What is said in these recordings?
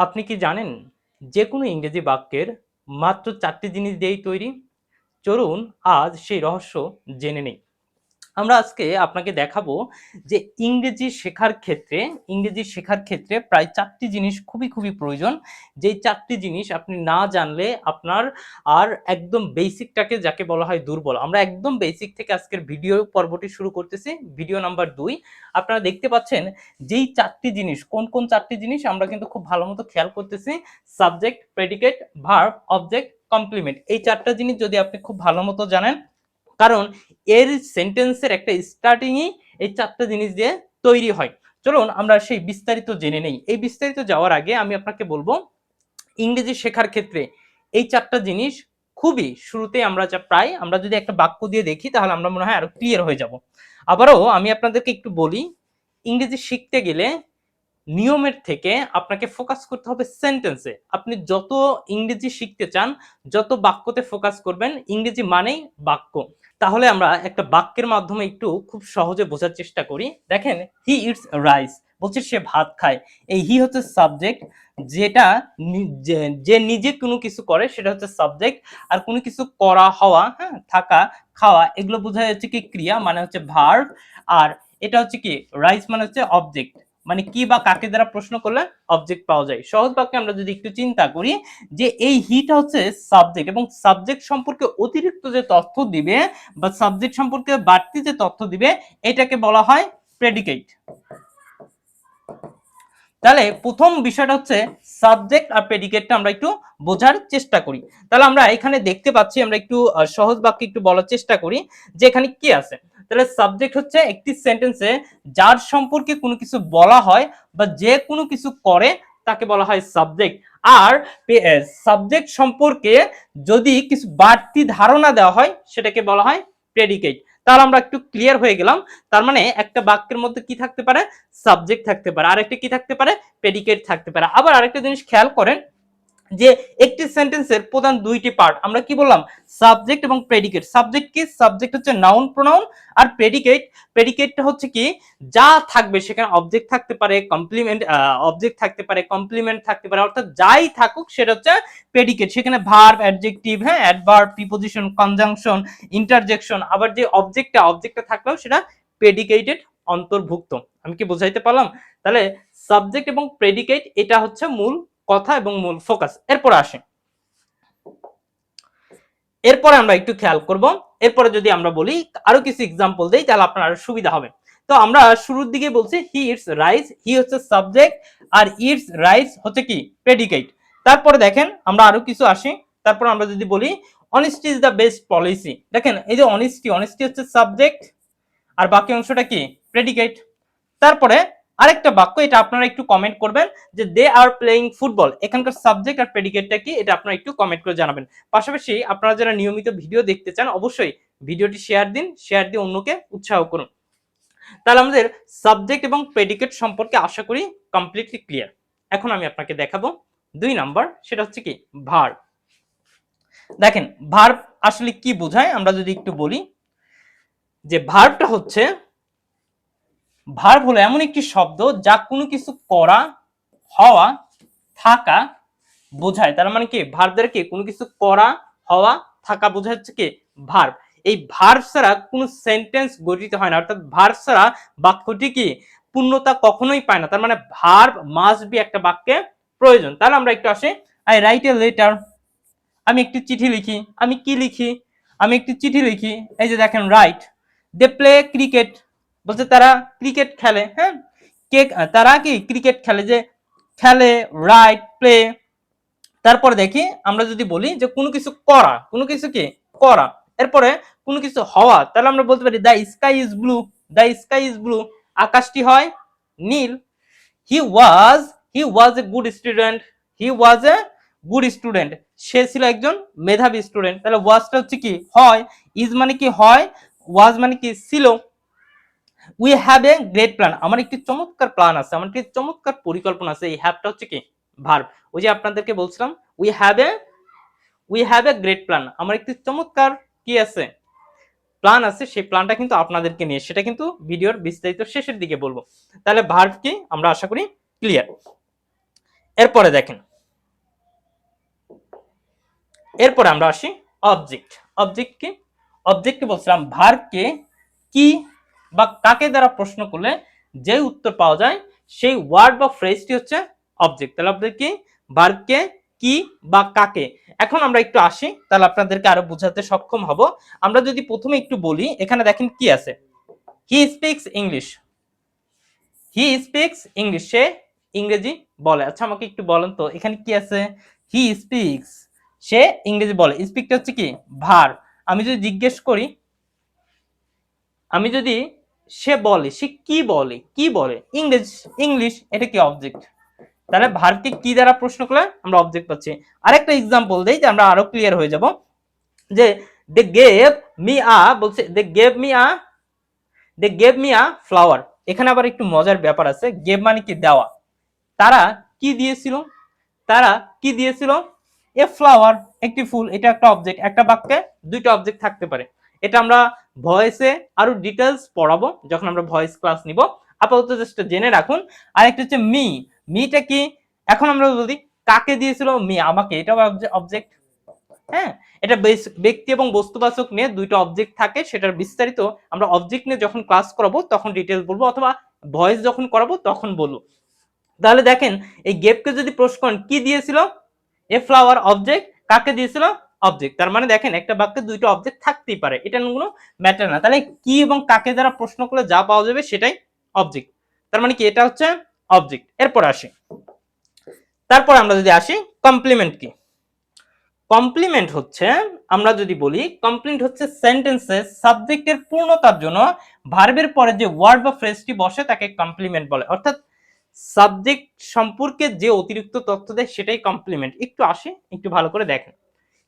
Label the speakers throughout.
Speaker 1: আপনি কি জানেন যে কোনো ইংরেজি বাক্যের মাত্র চারটি জিনিস দিয়েই তৈরি? চলুন আজ সেই রহস্য জেনে নেই। আমরা আজকে আপনাকে দেখাবো যে ইংরেজি শেখার ক্ষেত্রে, ইংরেজি শেখার ক্ষেত্রে প্রায় চারটি জিনিস খুবই খুবই প্রয়োজন। যেই চারটি জিনিস আপনি না জানলে আপনার আর একদম বেসিকটাকে যাকে বলা হয় দুর্বল। আমরা একদম বেসিক থেকে আজকের ভিডিও পর্বটি শুরু করতেছি, ভিডিও নাম্বার দুই। আপনারা দেখতে পাচ্ছেন যেই চারটি জিনিস, কোন কোন চারটি জিনিস আমরা কিন্তু খুব ভালো মতো খেয়াল করতেছি। Subject predicate verb object complement এই চারটা জিনিস যদি আপনি খুব ভালো মতো জানেন কারণ এর সেন্টেন্সের একটা স্টার্টিংই এই চারটা জিনিস দিয়ে তৈরি হয়। চলুন আমরা সেই বিস্তারিত জেনে নেই। এই বিস্তারিত যাওয়ার আগে আমি আপনাকে বলব, ইংরেজি শেখার ক্ষেত্রে এই চারটা জিনিস খুবই শুরুতে আমরা যা প্রায়, আমরা যদি একটা বাক্য দিয়ে দেখি, তাহলে আমরা মনে হয় আরও ক্লিয়ার হয়ে যাব। আবারও আমি আপনাদেরকে একটু বলি, ইংরেজি শিখতে গেলে নিয়মের থেকে আপনাকে ফোকাস করতে হবে সেন্টেন্সে আপনি যত ইংরেজি শিখতে চান, যত বাক্যতে ফোকাস করবেন, ইংরেজি মানেই বাক্য। তাহলে আমরা একটা বাক্যের মাধ্যমে একটু খুব সহজে বোঝার চেষ্টা করি। দেখেন হি ইটস রাইস বলছে সে ভাত খায়। এই হি হচ্ছে সাবজেক্ট যেটা যে- নিজে কোনো কিছু করে, সেটা হচ্ছে সাবজেক্ট আর কোনো কিছু করা, হওয়া হ্যাঁ থাকা, খাওয়া, এগুলো বোঝা যাচ্ছে কি ক্রিয়া মানে হচ্ছে ভার্ব আর এটা হচ্ছে কি রাইস মানে হচ্ছে অবজেক্ট মানে কি বা কাকে দ্বারা প্রশ্ন করলে অবজেক্ট পাওয়া যায়? সহজ বাক্যে আমরা যদি একটু চিন্তা করি যে এই হিটা হচ্ছে সাবজেক্ট এবং সাবজেক্ট সম্পর্কে অতিরিক্ত যে তথ্য দিবে বা সাবজেক্ট সম্পর্কে বাড়তি যে তথ্য দিবে, এটাকে বলা হয় প্রেডিকেট তাহলে প্রথম বিষয়টা হচ্ছে সাবজেক্ট আর প্রেডিকেটটা আমরা একটু বোঝার চেষ্টা করি। তাহলে আমরা এখানে দেখতে পাচ্ছি, আমরা একটু সহজ বাক্যে একটু বলার চেষ্টা করি যে এখানে কি আছে। তাহলে সাবজেক্ট হচ্ছে একটি সেন্টেন্সে যার সম্পর্কে কোনো কিছু বলা হয় বা যে কোনো কিছু করে তাকে বলা হয় সাবজেক্ট আর সাবজেক্ট সম্পর্কে যদি কিছু বাড়তি ধারণা দেওয়া হয়, সেটাকে বলা হয় প্রেডিকেট তাহলে আমরা একটু ক্লিয়ার হয়ে গেলাম। তার মানে একটা বাক্যের মধ্যে কি থাকতে পারে? সাবজেক্ট থাকতে পারে। আরেকটা কি থাকতে পারে? প্রেডিকেট থাকতে পারে। আবার আরেকটা জিনিস খেয়াল করেন যে একটি সেন্টেন্সের প্রধান দুইটি পার্ট আমরা কি বললাম? সাবজেক্ট এবং প্রেডিকেট সাবজেক্ট কি? সাবজেক্ট হচ্ছে নাউন প্রোনাউন আর প্রেডিকেট প্রেডিকেটটা হচ্ছে কি? যা থাকবে সেখানে অবজেক্ট থাকতে পারে কমপ্লিমেন্ট অবজেক্ট থাকতে পারে কমপ্লিমেন্ট থাকতে পারে, অর্থাৎ যাই থাকুক সেটা হচ্ছে প্রেডিকেট সেখানে ভার্ব অ্যাডজেক্টিভ হ্যাঁ অ্যাডভার্ব প্রিপোজিশন কনজাংশন ইন্টারজেকশন আবার যে অবজেক্টটা অবজেক্টটা থাকলেও সেটা প্রেডিকেটেড অন্তর্ভুক্ত। আমি কি বোঝাইতে পারলাম? তাহলে সাবজেক্ট এবং প্রেডিকেট এটা হচ্ছে মূল কথা এবং মূল ফোকাস এরপর আসে। এরপরে আমরা একটু খেয়াল করব। এরপরে যদি আমরা বলি, আরও কিছু এক্সাম্পল দেই, তাহলে আপনার আরও সুবিধা হবে। তো আমরা শুরুর দিকে বলছি হি ইটস রাইস হি হচ্ছে সাবজেক্ট আর ইটস রাইস হচ্ছে কি? প্রেডিকেট তারপরে দেখেন, আমরা আরও কিছু আসি। তারপর আমরা যদি বলি honesty is the best policy দেখেন, এই যে অনেস্টি অনেস্টি হচ্ছে সাবজেক্ট আর বাকি অংশটা কি? প্রেডিকেট তারপরে আরেকটা বাক্য, এটা আপনারা একটু কমেন্ট করবেন যে দে আর প্লেইং ফুটবল এখানকার সাবজেক্ট আর প্রেডিকেটটা কি, এটা আপনারা একটু কমেন্ট করে জানাবেন। পাশাপাশি আপনারা যারা নিয়মিত ভিডিও দেখতে চান, অবশ্যই ভিডিওটি শেয়ার দিন শেয়ার দিয়ে অন্যকে উৎসাহ করুন। তাহলে আমাদের সাবজেক্ট এবং প্রেডিকেট সম্পর্কে আশা করি কমপ্লিটলি ক্লিয়ার এখন আমি আপনাকে দেখাবো দুই নাম্বার সেটা হচ্ছে কি ভার দেখেন ভার্ব আসলে কি বোঝায়, আমরা যদি একটু বলি, যে ভার্বটা হচ্ছে ভার্ব হলো এমন একটি শব্দ যা কোনো কিছু করা, হওয়া, থাকা বোঝায়। তার মানে কি? ভার্ব দ্বারা কি কোনো কিছু করা, হওয়া, থাকা বোঝাচ্ছে কি? ভার্ব এই ভার্ব ছাড়া কোনো সেন্টেন্স গঠিত হয় না। অর্থাৎ ভার্ব ছাড়া বাক্যটি কি? পূর্ণতা কখনোই পায় না। তার মানে ভার্ব মাস্ট বি একটা বাক্যে প্রয়োজন। তাহলে আমরা একটু আসি। আই রাইট এ লেটার আমি একটি চিঠি লিখি। আমি কি লিখি? আমি একটি চিঠি লিখি। এই যে দেখেন রাইট দে প্লে ক্রিকেট বলছে, তারা ক্রিকেট খেলে। হ্যাঁ? কে, তারা কি ক্রিকেট খেলে? যে খেলে রাইট প্লে তারপরে দেখি, আমরা যদি বলি যে কোনো কিছু করা, কোনো কিছু কি? করা। এরপরে কোনো কিছু হওয়া, তাহলে আমরা বলতে পারি the sky is blue the sky is blue আকাশটি হয় নীল। He was he was a good student he was a good student সে ছিল একজন মেধাবী স্টুডেন্ট তাহলে ওয়াজটা হচ্ছে কি? হয় ইজ মানে কি হয় ওয়াজ মানে কি ছিল? We have a great plan আমার একটি চমৎকার প্ল্যান আছে, আমার একটি চমৎকার পরিকল্পনা আছে, এই হ্যাভটা হচ্ছে কি? ভার্ব ওই যে আপনাদেরকে বলছিলাম we have a we have a great plan আমার একটি চমৎকার কি আছে? প্ল্যান আছে, সেই প্ল্যানটা কিন্তু আপনাদেরকে নিয়ে, সেটা কিন্তু ভিডিওর বিস্তারিত শেষের দিকে বলব। তাহলে ভার্ব কি? আমরা আশা করি ক্লিয়ার এরপরে দেখেন। এরপরে আমরা আসি অবজেক্ট অবজেক্ট কি? অবজেক্টকে বলছিলাম? ভার্বকে কি বা কাকে দ্বারা প্রশ্ন করলে যে উত্তর পাওয়া যায়, সেই ওয়ার্ড বা ফ্রেজটি হচ্ছে অবজেক্ট তাহলে আপনাদের কি ভার্বকে কি বা কাকে? এখন আমরা একটু আসি, তাহলে আপনাদেরকে আরও বোঝাতে সক্ষম হব। আমরা যদি প্রথমে একটু বলি, এখানে দেখেন কি আছে? He speaks English he speaks English সে ইংরেজি বলে। আচ্ছা আমাকে একটু বলেন তো, এখানে কি আছে? হি স্পিক্স সে ইংরেজি বলে। স্পিকটা হচ্ছে কি? ভার আমি যদি জিজ্ঞেস করি, আমি যদি সে বলে, সে কি বলে কি বলে? ইংলিশ ইংলিশ, এটা কি অবজেক্ট তাহলে ভারকে কি দ্বারা প্রশ্ন করলে আমরা অবজেক্ট পাচ্ছি। আরেকটা এক্সাম্পল দেই যে আমরা আরও ক্লিয়ার হয়ে যাব। যে দে গেভ মি আ বলছে they gave me a they gave me a flower এখানে আবার একটু মজার ব্যাপার আছে। গেভ মানে কি? দেওয়া। তারা কি দিয়েছিল? তারা কি দিয়েছিল? এ ফ্লাওয়ার একটি ফুল, এটা একটা অবজেক্ট একটা বাক্যে দুইটা অবজেক্ট থাকতে পারে। এটা আমরা ভয়েসে আরও ডিটেলস পড়াবো, যখন আমরা ভয়েস ক্লাস নিব। আপাতত জাস্ট জেনে রাখুন। আর একটা হচ্ছে মি মিটা কি? এখন আমরা বলি, কাকে দিয়েছিল মি আমাকে। এটা অবজেক্ট হ্যাঁ? এটা ব্যক্তি এবং বস্তুবাচক নিয়ে দুইটা অবজেক্ট থাকে, সেটার বিস্তারিত আমরা অবজেক্ট নিয়ে যখন ক্লাস করাবো, তখন ডিটেলস বলব, অথবা ভয়েস যখন করাবো, তখন বলব। তাহলে দেখেন, এই গেপকে যদি প্রশ্ন করেন, কি দিয়েছিল? এ ফ্লাওয়ার অবজেক্ট কাকে দিয়েছিল? অবজেক্ট তার মানে দেখেন একটা বাক্যে দুইটা অবজেক্ট থাকতেই পারে, এটা কোনো ম্যাটার না। তাহলে কি এবং কাকে দ্বারা প্রশ্ন করলে যা পাওয়া যাবে সেটাই অবজেক্ট তার মানে কি এটা হচ্ছে অবজেক্ট এরপর আসি, তারপর আমরা যদি আসি কমপ্লিমেন্ট কি? কমপ্লিমেন্ট হচ্ছে, আমরা যদি বলি কমপ্লিমেন্ট হচ্ছে সেন্টেন্সের সাবজেক্টের পূর্ণতার জন্য ভার্বের পরে যে ওয়ার্ড বা ফ্রেজটি বসে তাকে কমপ্লিমেন্ট বলে। অর্থাৎ সাবজেক্ট সম্পর্কে যে অতিরিক্ত তথ্য দেয় সেটাই কমপ্লিমেন্ট একটু আসি একটু ভালো করে দেখেন।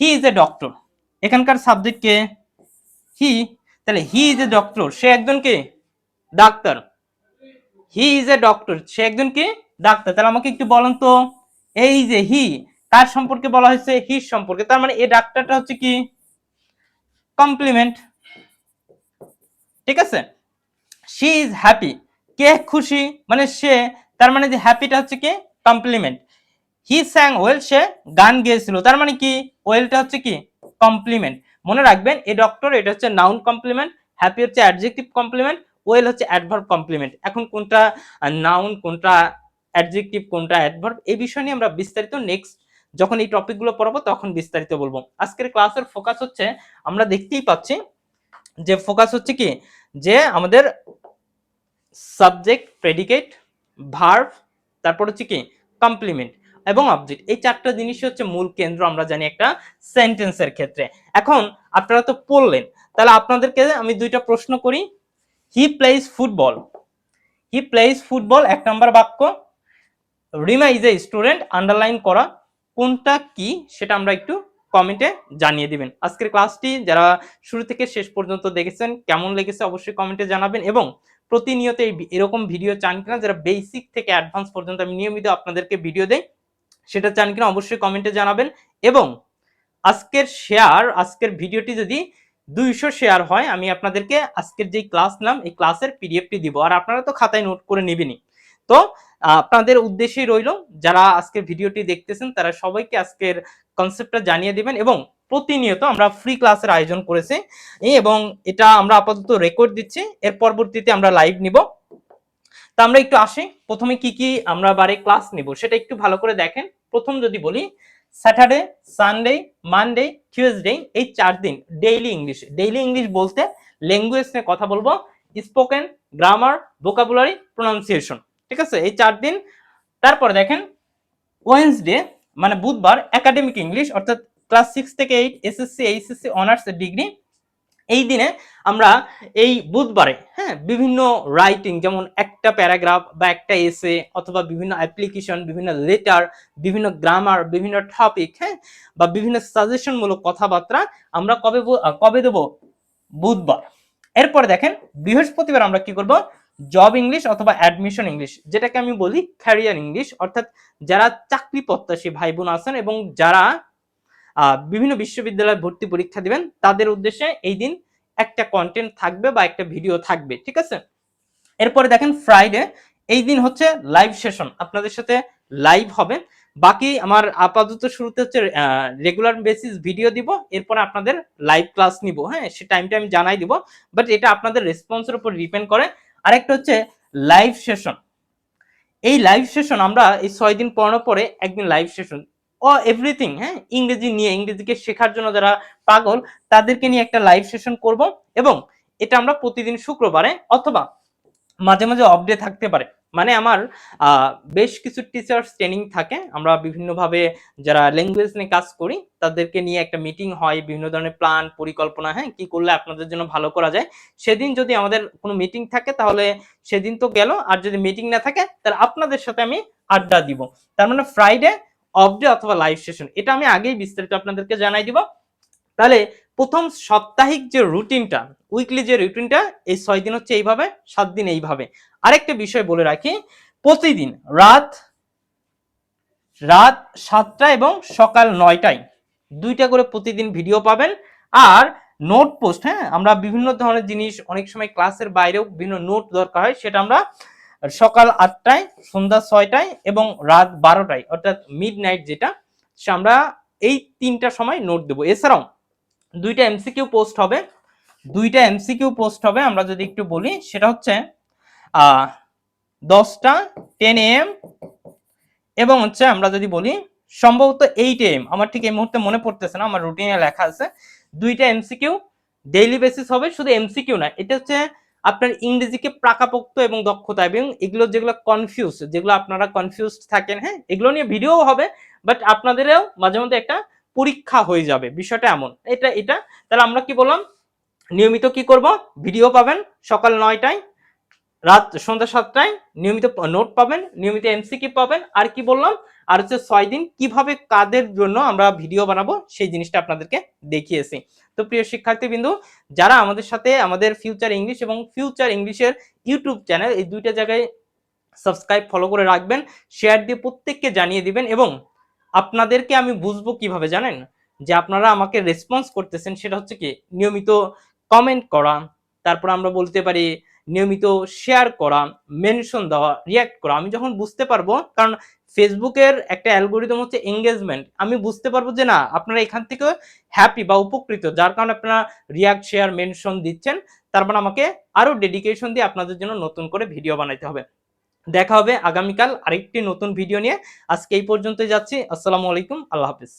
Speaker 1: হি ইজ এ ডক্টর এখানকার সাবজেক্ট কে? হি তাহলে হি ইজ এ ডক্টর সে একজন কে? ডাক্তার। হি ইজ এ ডক্টর সে একজন কি? ডাক্তার। তাহলে আমাকে একটু বলেন তো, এই যে হি তার সম্পর্কে বলা হয়েছে? হি সম্পর্কে। তার মানে এই ডাক্তারটা হচ্ছে কি? কমপ্লিমেন্ট ঠিক আছে? শি ইজ হ্যাপি কে খুশি? মানে সে, তার মানে যে হ্যাপিটা হচ্ছে কি? কমপ্লিমেন্ট হি স্যাং ওয়েল, সে গান গেয়েছিল। তার মানে কি? ওয়েলটা হচ্ছে কি? কমপ্লিমেন্ট। মনে রাখবেন এই ডক্টর, এটা হচ্ছে নাউন কমপ্লিমেন্ট, হ্যাপি হচ্ছে অ্যাডজেক্টিভ কমপ্লিমেন্ট, ওয়েল হচ্ছে অ্যাডভার্ব কমপ্লিমেন্ট। এখন কোনটা নাউন, কোনটা অ্যাডজেক্টিভ, কোনটা অ্যাডভার্ব, এই বিষয় নিয়ে আমরা বিস্তারিত নেক্সট যখন এই টপিকগুলো পড়াবো, তখন বিস্তারিত বলব। আজকের ক্লাসের ফোকাস হচ্ছে, আমরা দেখতেই পাচ্ছি যে ফোকাস হচ্ছে কি? যে আমাদের সাবজেক্ট প্রেডিকেট ভার্ভ তারপর হচ্ছে কি? কমপ্লিমেন্ট এবং অবজেক্ট এই চারটা জিনিসই হচ্ছে মূল কেন্দ্র, আমরা জানি একটা সেন্টেন্সের ক্ষেত্রে। এখন আপনারা তো পড়লেন, তাহলে আপনাদেরকে আমি দুইটা প্রশ্ন করি। He plays football he plays football এক নম্বর বাক্য। Rima is a student underline করা। কোনটা কি, সেটা আমরা একটু কমেন্টে জানিয়ে দিবেন। আজকের ক্লাসটি যারা শুরু থেকে শেষ পর্যন্ত দেখেছেন, কেমন লেগেছে অবশ্যই কমেন্টে জানাবেন। এবং প্রতিনিয়ত এরকম ভিডিও চান কিনা, যারা বেসিক থেকে অ্যাডভান্স পর্যন্ত আমি নিয়মিত আপনাদেরকে ভিডিও দেই সেটা চান কিনা অবশ্যই কমেন্টে জানাবেন। এবং আজকের শেয়ার আজকের ভিডিওটি যদি দুইশো শেয়ার হয়, আমি আপনাদেরকে আজকের যে ক্লাস নাম এই ক্লাসের পিডিএফটি দিব। আর আপনারা তো খাতায় নোট করে নেবেনই। তো, আপনাদের উদ্দেশ্যেই রইল, যারা আজকের ভিডিওটি দেখতেছেন, তারা সবাইকে আজকের কনসেপ্টটা জানিয়ে দিবেন এবং প্রতিনিয়ত আমরা ফ্রি ক্লাসের আয়োজন করেছি। এবং এটা আমরা আপাতত রেকর্ড দিচ্ছি। এর পরবর্তীতে আমরা লাইভ নিব। তা আমরা একটু আসি। প্রথমে কি কি আমরা বারে ক্লাস নিব, সেটা একটু ভালো করে দেখেন। প্রথম যদি বলি স্যাটারডে সানডে মানডে টিউসডে এই চার দিন ডেইলি ইংলিশ ডেইলি ইংলিশ বলতে ল্যাঙ্গুয়েজ নিয়ে কথা বলব স্পোকেন গ্রামার ভোকাবুলারি প্রোনাউন্সিয়েশন ঠিক আছে? এই চার দিন। তারপরে দেখেন ওয়েন্সডে মানে বুধবার একাডেমিক ইংলিশ অর্থাৎ ক্লাস সিক্স থেকে eight SSC HSC honours degree এই দিনে আমরা এই বুধবারে হ্যাঁ বিভিন্ন রাইটিং যেমন একটা প্যারাগ্রাফ বা একটা এসে অথবা বিভিন্ন অ্যাপ্লিকেশন বিভিন্ন লেটার বিভিন্ন গ্রামার বিভিন্ন টপিক হ্যাঁ বা বিভিন্ন সাজেশনমূলক কথাবার্তা আমরা কবে কবে দেব? বুধবার। এরপরে দেখেন, বৃহস্পতিবার আমরা কি করব? জব ইংলিশ অথবা অ্যাডমিশন ইংলিশ যেটাকে আমি বলি ক্যারিয়ার ইংলিশ অর্থাৎ যারা চাকরি প্রত্যাশী ভাই বোন আছেন এবং যারা বিভিন্ন বিশ্ববিদ্যালয়ে ভর্তি পরীক্ষা দিবেন। তাদের উদ্দেশ্যে এই দিন একটা কন্টেন্ট থাকবে বা একটা ভিডিও থাকবে, ঠিক আছে? এরপরে দেখেন ফ্রাইডে এই দিন হচ্ছে লাইভ সেশন আপনাদের সাথে লাইভ হবে। বাকি আমার আপাতত শুরুতে হচ্ছে রেগুলার বেসিস ভিডিও দিব। এরপরে আপনাদের লাইভ ক্লাস নিব হ্যাঁ? সে টাইমটা আমি জানাই দিব। বাট এটা আপনাদের রেসপন্সের উপর ডিপেন্ড করে। আরেকটা হচ্ছে লাইভ সেশন এই লাইভ সেশন আমরা এই ছয় দিন পড়ানোর পরে একদিন লাইভ সেশন ও এভরিথিং হ্যাঁ? ইংরেজি নিয়ে, ইংরেজিকে শেখার জন্য যারা পাগল, তাদেরকে নিয়ে একটা লাইভ সেশন করব এবং এটা আমরা প্রতিদিন শুক্রবারে অথবা মাঝে মাঝে অফ ডে থাকতে পারে। মানে আমার বেশ কিছু টিচার্স ট্রেনিং থাকে। আমরা বিভিন্নভাবে যারা ল্যাঙ্গুয়েজ নিয়ে কাজ করি, তাদেরকে নিয়ে একটা মিটিং হয়, বিভিন্ন ধরনের প্ল্যান পরিকল্পনা হ্যাঁ? কি করলে আপনাদের জন্য ভালো করা যায়? সেদিন যদি আমাদের কোনো মিটিং থাকে, তাহলে সেদিন তো গেল। আর যদি মিটিং না থাকে, তাহলে আপনাদের সাথে আমি আড্ডা দিব। তার মানে ফ্রাইডে অফ ডে অথবা লাইভ সেশন এটা আমি আগেই বিস্তারিত আপনাদেরকে জানাই দিব। তাহলে প্রথম সাপ্তাহিক যে রুটিনটা উইকলি যে রুটিনটা, এই ছয় দিন হচ্ছে এইভাবে, সাত দিন এইভাবে। আরেকটা বিষয় বলে রাখি, প্রতিদিন রাত রাত সাতটা এবং সকাল নয়টায় দুইটা করে প্রতিদিন ভিডিও পাবেন। আর নোট পোস্ট হ্যাঁ আমরা বিভিন্ন ধরনের জিনিস, অনেক সময় ক্লাসের বাইরেও বিভিন্ন নোট দরকার হয়, সেটা আমরা সকাল আটটায়, সন্ধ্যা ছয়টায় এবং রাত বারোটায়, অর্থাৎ মিড নাইট যেটা আমরা এই তিনটা সময় নোট দেবো। এছাড়াও দুইটা এমসিকিউ পোস্ট হবে। দুইটা এমসিকিউ পোস্ট হবে, আমরা যদি একটু বলি, সেটা হচ্ছে দশটা টেন এম এবং হচ্ছে আমরা যদি বলি, সম্ভবত এইট এম আমার ঠিক এই মুহূর্তে মনে পড়তেছে না, আমার রুটিনে লেখা আছে। দুইটা এমসিকিউ ডেইলি বেসিস হবে, শুধু এমসিকিউ না, এটা হচ্ছে আপনার ইংরেজিকে প্রাকাপোক্ত এবং দক্ষতা এবং এগুলো যেগুলো কনফিউজ যেগুলো আপনারা কনফিউজ থাকেন হ্যাঁ এগুলো নিয়ে ভিডিও হবে বাট আপনাদেরও মাঝে মধ্যে একটা পরীক্ষা হয়ে যাবে, বিষয়টা এমন। এটা এটা, তাহলে আমরা কি বললাম? নিয়মিত কি করব? ভিডিও পাবেন সকাল নয়টায় রাত সন্ধ্যা সাতটায় নিয়মিত নোট পাবেন, নিয়মিত এমসিকি পাবেন। আর কি বললাম? আর হচ্ছে ছয় দিন কীভাবে কাদের জন্য আমরা ভিডিও বানাবো, সেই জিনিসটা আপনাদেরকে দেখিয়েছি। তো প্রিয় শিক্ষার্থীবৃন্দু, যারা আমাদের সাথে আমাদের ফিউচার ইংলিশ এবং ফিউচার ইংলিশের ইউটিউব চ্যানেল এই দুইটা জায়গায় সাবস্ক্রাইব ফলো করে রাখবেন শেয়ার দিয়ে প্রত্যেককে জানিয়ে দিবেন এবং আপনাদেরকে আমি বুঝব কীভাবে জানেন? যে আপনারা আমাকে রেসপন্স করতেছেন, সেটা হচ্ছে কি, নিয়মিত কমেন্ট করা, তারপর আমরা বলতে পারি নিয়মিত শেয়ার করা মেনশন দেওয়া রিয়াক্ট করা, আমি যখন বুঝতে পারব, কারণ ফেসবুকের একটা অ্যালগোরিদম হচ্ছে এঙ্গেজমেন্ট আমি বুঝতে পারব যে না, আপনারা এখান থেকে হ্যাপি বা উপকৃত, যার কারণে আপনারা রিয়াক্ট শেয়ার মেনশন দিচ্ছেন, তার মানে আমাকে আরও ডেডিকেশন দিয়ে আপনাদের জন্য নতুন করে ভিডিও বানাইতে হবে। দেখা হবে আগামীকাল আরেকটি নতুন ভিডিও নিয়ে। আজকে এই পর্যন্তই যাচ্ছি। আসসালামু আলাইকুম, আল্লাহ হাফিজ।